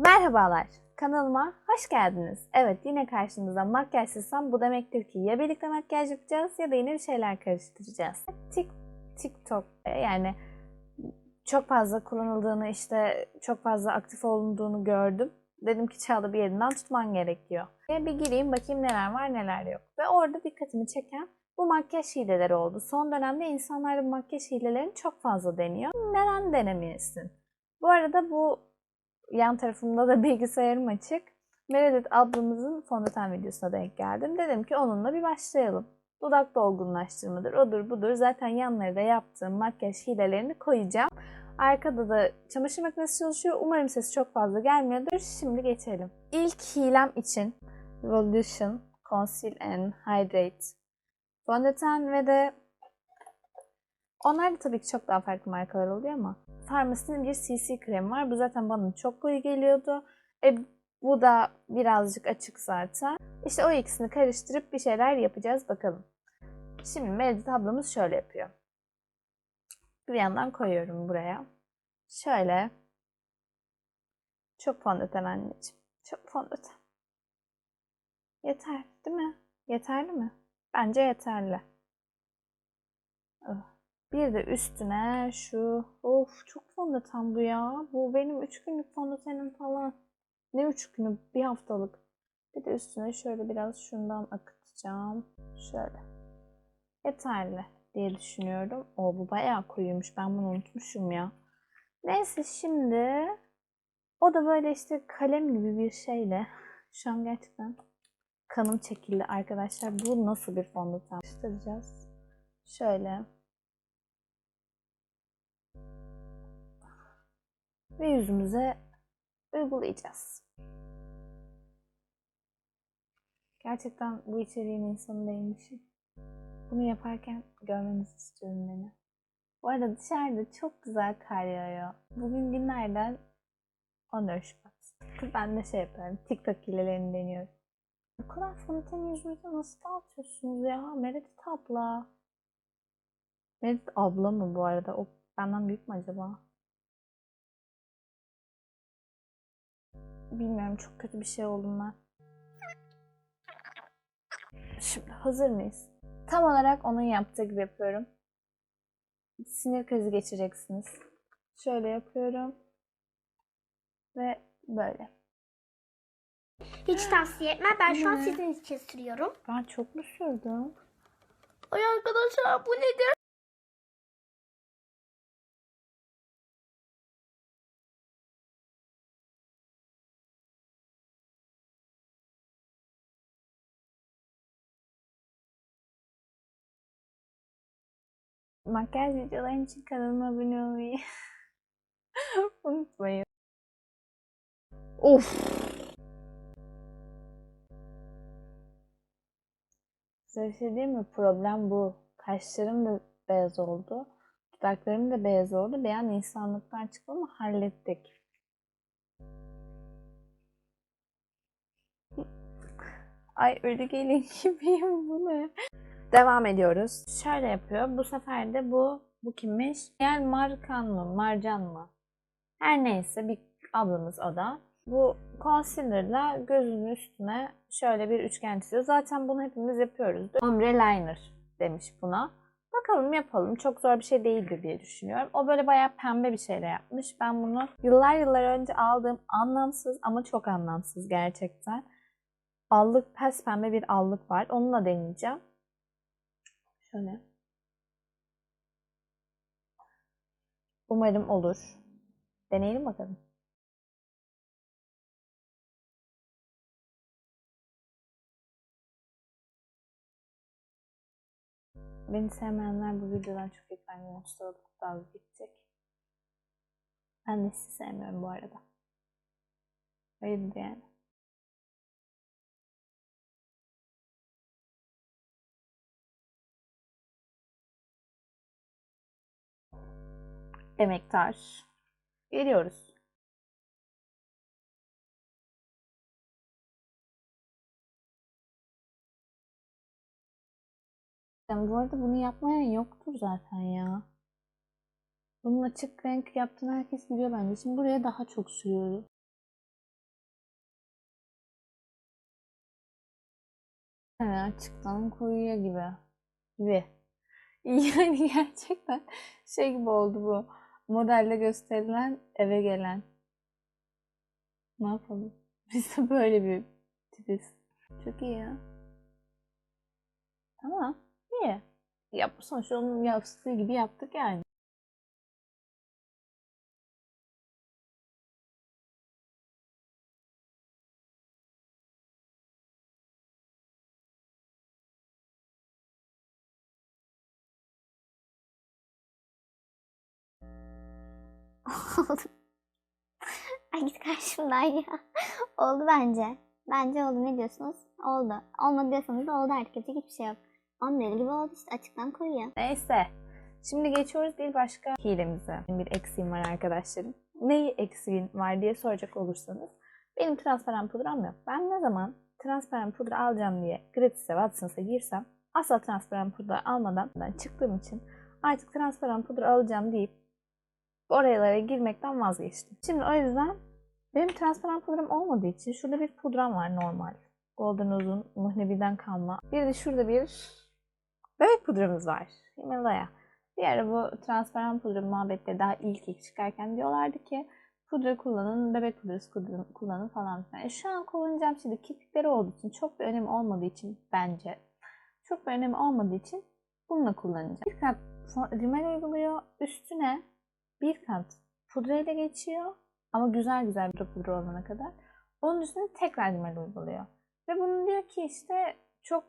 Merhabalar, kanalıma hoş geldiniz. Evet, yine karşınızda makyajsızsam bu demektir ki ya birlikte makyaj yapacağız ya da yine bir şeyler karıştıracağız. Tik, TikTok yani çok fazla kullanıldığını işte çok fazla aktif olunduğunu gördüm. Dedim ki Çağla bir yerinden tutman gerekiyor. Ve bir gireyim bakayım neler var neler yok. Ve orada dikkatimi çeken bu makyaj hileleri oldu. Son dönemde insanlar bu makyaj hilelerini çok fazla deniyor. Neden denemeyesin? Bu arada bu yan tarafımda da bilgisayarım açık. Meredith ablamızın fondöten videosuna denk geldim. Dedim ki onunla bir başlayalım. Dudak dolgunlaştırmadır, odur budur. Zaten yanları da yaptığım makyaj hilelerini koyacağım. Arkada da çamaşır makinesi çalışıyor. Umarım sesi çok fazla gelmiyordur. Şimdi geçelim. İlk hilem için Revolution Conceal and Hydrate fondöten ve de onlar da tabii ki çok daha farklı markalar oluyor ama Farmasinin bir CC kremi var. Bu zaten bana çok koyu geliyordu. E, bu da birazcık açık zaten. İşte o ikisini karıştırıp bir şeyler yapacağız bakalım. Şimdi Meredith ablamız şöyle yapıyor. Bir yandan koyuyorum buraya. Şöyle. Çok fondöten anneciğim. Çok fondöten. Yeter değil mi? Yeterli mi? Bence yeterli. Oh. Bir de üstüne şu of çok fondöten bu ya. Bu benim 3 günlük fondötenim falan. Ne 3 günü? Bir haftalık. Bir de üstüne şöyle biraz şundan akıtacağım. Şöyle. Yeterli diye düşünüyorum. O bu bayağı koyuymuş. Ben bunu unutmuşum ya. Neyse şimdi o da böyle işte kalem gibi bir şeyle şu an gerçekten kanım çekildi arkadaşlar. Bu nasıl bir fondöten? Göstereceğiz. Şöyle. Ve yüzümüze uygulayacağız. Gerçekten bu içeriğin insanı değilmişim. Bunu yaparken görmenizi istiyorum beni. Bu arada dışarıda çok güzel kar yağıyor. Bugün günlerden 14 Şubat. Ben de şey yapıyorum. TikTok hilelerini deniyorum. Bu kadar fondöten yüzünüze nasıl dağıtıyorsunuz ya? Meredith abla. Meredith abla mı bu arada? O benden büyük mü acaba? Bilmiyorum çok kötü bir şey oldum ben. Şimdi hazır mıyız? Tam olarak onun yaptığı gibi yapıyorum. Sinir krizi geçireceksiniz. Şöyle yapıyorum. Ve böyle. Hiç tavsiye etmem. Ben şu an sizin için sürüyorum. Ben çok mu sürdüm? Ay arkadaşlar bu nedir? Makyaj videolarım için kanalıma abone olmayı unutmayın. Of. Size bir şey diyeyim mi? Problem bu. Kaşlarım da beyaz oldu. Dudaklarım da beyaz oldu. Beyan insanlıktan çıktı ama hallettik. Ay ölü gelin gibiyim bu ne? Devam ediyoruz. Şöyle yapıyor. Bu sefer de bu bu kimmiş? Yani Markan mı? Marcan mı? Her neyse bir ablamız o da. Bu concealer'la gözünün üstüne şöyle bir üçgen çiziyor. Zaten bunu hepimiz yapıyoruz. Ombre liner demiş buna. Bakalım yapalım. Çok zor bir şey değildir diye düşünüyorum. O böyle bayağı pembe bir şeyle yapmış. Ben bunu yıllar yıllar önce aldığım anlamsız ama çok anlamsız gerçekten. Allık, pes pembe bir allık var. Onunla deneyeceğim. Şöyle. Umarım olur. Deneyelim bakalım. Beni sevmeyenler bu videodan çok görüntüsü alıp dalga geçecek. Ben de sizi sevmiyorum bu arada. Hayır yani. emektar. Geliyoruz. Yani bu arada bunu yapmayan yoktur zaten ya. Bunun açık renk yaptığını herkes biliyor bence. Şimdi buraya daha çok sürüyorum. Yani açıktan koyuya gibi. Gibi. Yani gerçekten şey gibi oldu bu. Modelde gösterilen eve gelen. Ne yapalım? Biz de böyle bir tipiz. Çok iyi ya. Tamam. İyi. Yap, sonuçta onun yaptığı gibi yaptık yani. Oldu. Ay git karşımdan ya. Oldu bence. Bence oldu. Ne diyorsunuz? Oldu. Olmadı diyorsanız da oldu artık. Hiçbir şey yok. Onun dediği gibi oldu işte. Açıktan koyuyor. Neyse. Şimdi geçiyoruz bir başka hilemize. Bir eksiğim var arkadaşlarım. Neyi eksiğin var diye soracak olursanız. Benim transparan pudram yok. Ben ne zaman transparan pudra alacağım diye gratis'e Watson's'a girsem asla transparan pudra almadan ben çıktığım için artık transparan pudra alacağım deyip oralara girmekten vazgeçtim. Şimdi o yüzden benim transparan pudram olmadığı için şurada bir pudram var normal. Golden Rose'un muhnebiden kalma. Bir de şurada bir bebek pudramız var. Himalaya. Bir ara bu transparan pudra muhabbette daha ilk ilk çıkarken diyorlardı ki pudra kullanın, bebek pudrası kullanın- falan filan. E şu an kullanacağım şimdi kirpikleri olduğu için çok bir önemi olmadığı için bence çok bir önemi olmadığı için bununla kullanacağım. Bir kat rimel uyguluyor. Üstüne bir kat pudra ile geçiyor. Ama güzel güzel bir pudra olana kadar. Onun üstüne tekrar rimel uyguluyor. Ve bunun diyor ki işte çok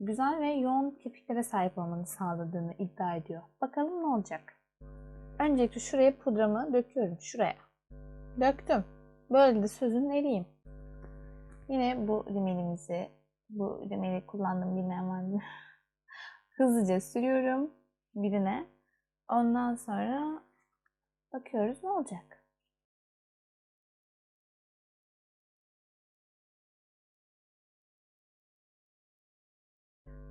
güzel ve yoğun kirpiklere sahip olmanı sağladığını iddia ediyor. Bakalım ne olacak? Öncelikle şuraya pudramı döküyorum. Şuraya. Döktüm. Böyle de sözün eriyim. Yine bu rimelimizi, bu rimeli kullandığım bilmeyen var mı? Hızlıca sürüyorum birine. Ondan sonra bakıyoruz ne olacak.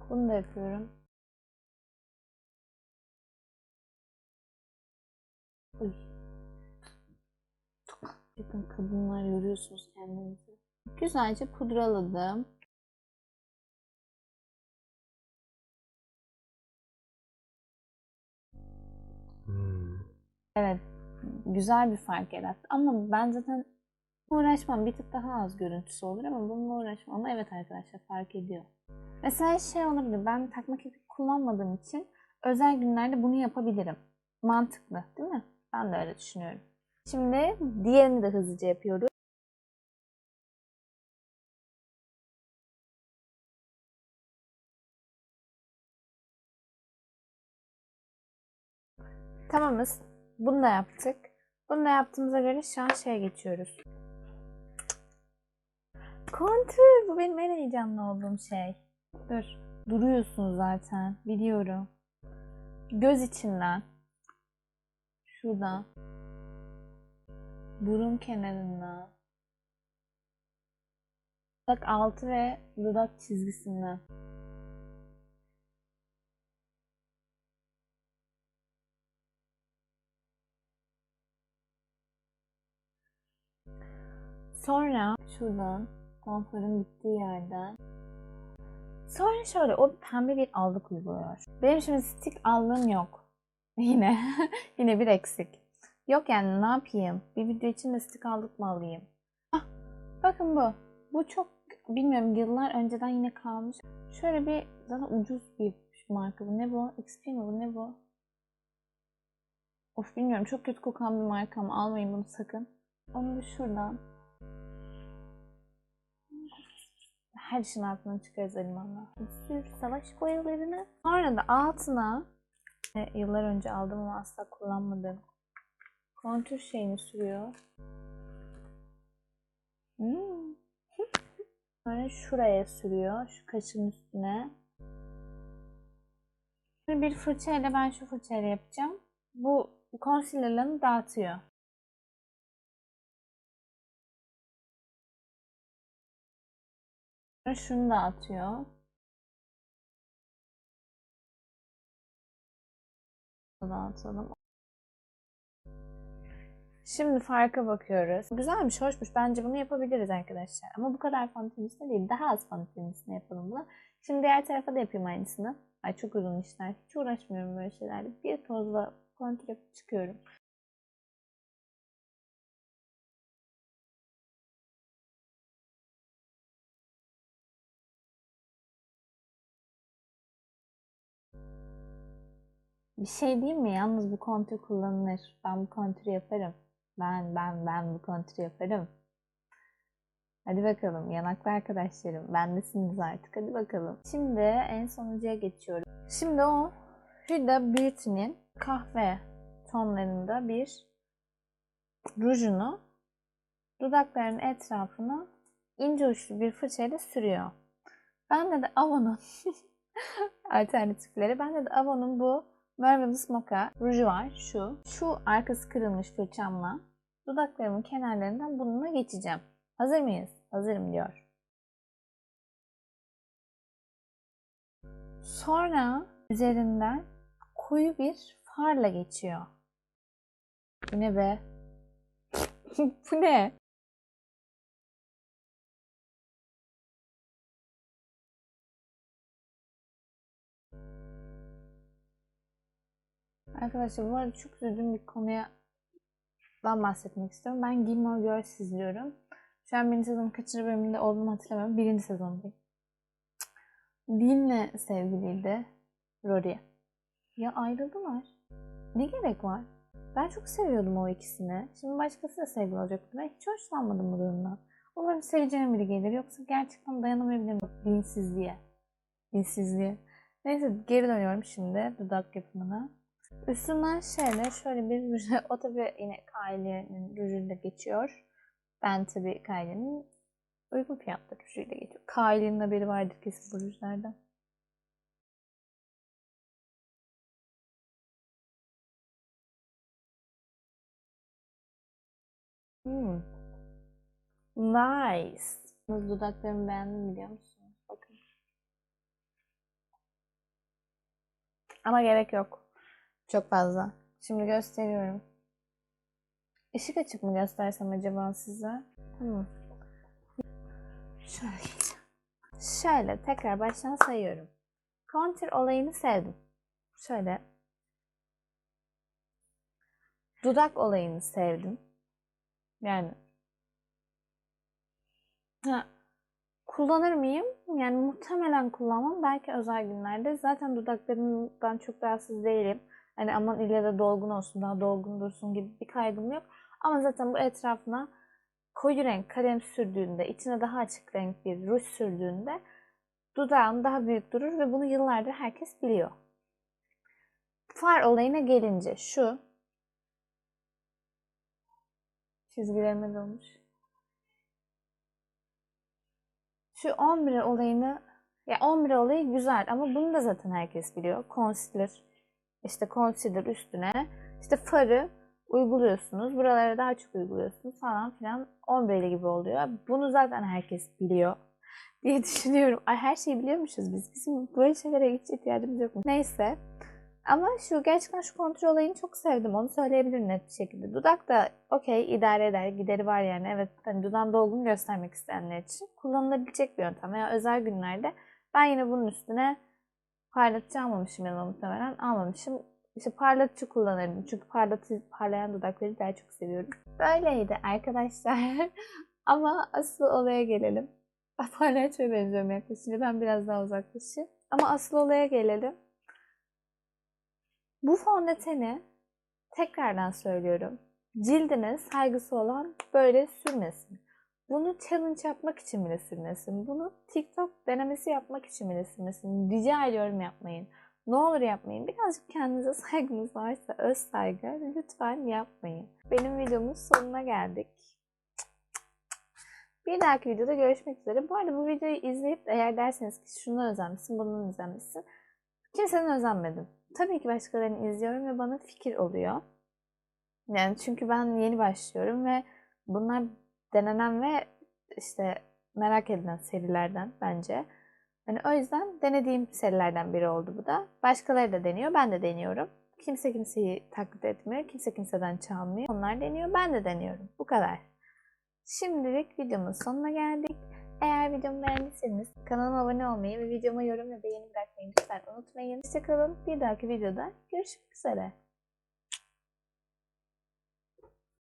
Bunu da yapıyorum. Uy. Bakın kadınlar yoruyorsunuz kendinizi. Güzelce pudraladım. Hmm. Evet, güzel bir fark yarattı. Ama ben zaten uğraşmam. Bir tık daha az görüntüsü olur ama bununla uğraşmam. Ama evet arkadaşlar fark ediyor. Mesela şey olabilir. Ben takma kirpik kullanmadığım için özel günlerde bunu yapabilirim. Mantıklı değil mi? Ben de öyle düşünüyorum. Şimdi diğerini de hızlıca yapıyoruz. Tamamız. Bunu da yaptık. Bunu da yaptığımıza göre şu an şeye geçiyoruz. Kontür. Bu benim en heyecanlı olduğum şey. Dur. Duruyorsun zaten. Biliyorum. Göz içinden. Şuradan. Burun kenarından. Dudak altı ve dudak çizgisinden. Sonra şuradan konforun bittiği yerden Sonra şöyle o pembe bir allık uyguluyor. Benim şimdi stick allığım yok. Yine. Yine bir eksik. Yok yani ne yapayım? Bir video için de stick allık mı alayım? Ah, bakın bu. Bu çok bilmiyorum yıllar önceden yine kalmış. Şöyle bir zaten ucuz bir marka bu. Ne bu? XP mi bu? Ne bu? Of bilmiyorum. Çok kötü kokan bir marka ama almayın bunu sakın. Onu da şuradan her işin altından çıkarız alimanla. Sür savaş boyalarını. Sonra da altına e, yıllar önce aldım ama asla kullanmadım. Kontür şeyini sürüyor. Hmm. Sonra şuraya sürüyor. Şu kaşın üstüne. Şimdi bir fırçayla ben şu fırçayla yapacağım. Bu concealer'larını dağıtıyor. Şunu da atıyor. Bunu atalım. Şimdi farka bakıyoruz. Güzelmiş, hoşmuş. Bence bunu yapabiliriz arkadaşlar. Ama bu kadar fontenisine değil. Daha az fontenisine yapalım bunu. Şimdi diğer tarafa da yapayım aynısını. Ay çok uzun işler. Hiç uğraşmıyorum böyle şeylerle. Bir tozla kontrol çıkıyorum. Bir şey diyeyim mi? Yalnız bu kontür kullanılır. Ben bu kontürü yaparım. Ben, ben, ben bu kontürü yaparım. Hadi bakalım yanaklı arkadaşlarım. Bendesiniz artık. Hadi bakalım. Şimdi en sonuncuya geçiyorum. Şimdi o Huda Beauty'nin kahve tonlarında bir rujunu dudaklarının etrafına ince uçlu bir fırçayla sürüyor. Bende de Avon'un alternatifleri. Bende de Avon'un bu Marvelous Mocha ruju var. Şu. Şu arkası kırılmış fırçamla dudaklarımın kenarlarından bununla geçeceğim. Hazır mıyız? Hazırım diyor. Sonra üzerinden koyu bir farla geçiyor. Bu ne be? Bu ne? Arkadaşlar bu arada çok üzüldüğüm bir konuya dan bahsetmek istiyorum. Ben Gilmore Girls izliyorum. Şu an birinci sezonun kaçıncı bölümünde olduğumu hatırlamıyorum. Birinci sezondayım. Dean'le sevgiliydi Rory. Ya ayrıldılar. Ne gerek var? Ben çok seviyordum o ikisini. Şimdi başkasıyla sevgili olacak. Ben hiç hoşlanmadım bu durumdan. Umarım seveceğim biri gelir. Yoksa gerçekten dayanamayabilirim dinsizliğe. Dinsizliğe. Neyse geri dönüyorum şimdi dudak yapımına. Üstünden şöyle şöyle bir ruj. O tabi yine Kylie'nin rujuyla geçiyor. Ben tabi Kylie'nin uygun fiyatlı rujuyla geçiyor. Kylie'nin haberi vardır kesin bu rujlardan. Hmm. Nice. Dudaklarımı beğendim biliyor musunuz? Bakın. Ama gerek yok. Çok fazla. Şimdi gösteriyorum. Işık açık mı göstersem acaba size? Hmm. Şöyle. Şöyle tekrar baştan sayıyorum. Contour olayını sevdim. Şöyle. Dudak olayını sevdim. Yani. Ha, kullanır mıyım? Yani muhtemelen kullanmam. Belki özel günlerde. Zaten dudaklarımdan çok rahatsız değilim. Hani aman ille dolgun olsun, daha dolgun dursun gibi bir kaygım yok. Ama zaten bu etrafına koyu renk kalem sürdüğünde, içine daha açık renk bir ruj sürdüğünde dudağın daha büyük durur ve bunu yıllardır herkes biliyor. Far olayına gelince şu çizgilerime dolmuş. Şu ombre olayını ya ombre olayı güzel ama bunu da zaten herkes biliyor. Concealer işte concealer üstüne işte farı uyguluyorsunuz. Buralara daha çok uyguluyorsunuz falan filan. Ombreli gibi oluyor. Bunu zaten herkes biliyor diye düşünüyorum. Ay her şeyi biliyormuşuz biz. Bizim böyle şeylere hiç ihtiyacımız yok? Neyse. Ama şu gerçekten şu kontrol olayını çok sevdim. Onu söyleyebilirim net bir şekilde. Dudak da okey idare eder. Gideri var yani. Evet hani dudağın dolgun göstermek isteyenler için kullanılabilecek bir yöntem. Veya özel günlerde ben yine bunun üstüne parlatıcı almamışım yanıma muhtemelen. Almamışım. İşte parlatıcı kullanırdım. Çünkü parlatı, parlayan dudakları daha çok seviyorum. Böyleydi arkadaşlar. Ama asıl olaya gelelim. Palyaçoya benziyorum yaklaşınca. Ben biraz daha uzaklaşayım. Ama asıl olaya gelelim. Bu fondöteni tekrardan söylüyorum. Cildine saygısı olan böyle sürmesin. Bunu challenge yapmak için bile sürmesin. Bunu TikTok denemesi yapmak için bile sürmesin. Rica ediyorum yapmayın. Ne olur yapmayın. Birazcık kendinize saygınız varsa öz saygı lütfen yapmayın. Benim videomun sonuna geldik. Bir dahaki videoda görüşmek üzere. Bu arada bu videoyu izleyip eğer derseniz ki şunu özenmişsin, bunun özenmişsin. Kimsenin özenmedim. Tabii ki başkalarını izliyorum ve bana fikir oluyor. Yani çünkü ben yeni başlıyorum ve bunlar denenen ve işte merak edilen serilerden bence. Yani o yüzden denediğim serilerden biri oldu bu da. Başkaları da deniyor, ben de deniyorum. Kimse kimseyi taklit etmiyor. Kimse kimseden çalmıyor. Onlar deniyor. Ben de deniyorum. Bu kadar. Şimdilik videomun sonuna geldik. Eğer videomu beğendiyseniz kanalıma abone olmayı ve videoma yorum ve beğeni bırakmayı lütfen unutmayın. Hoşçakalın. Bir dahaki videoda görüşmek üzere.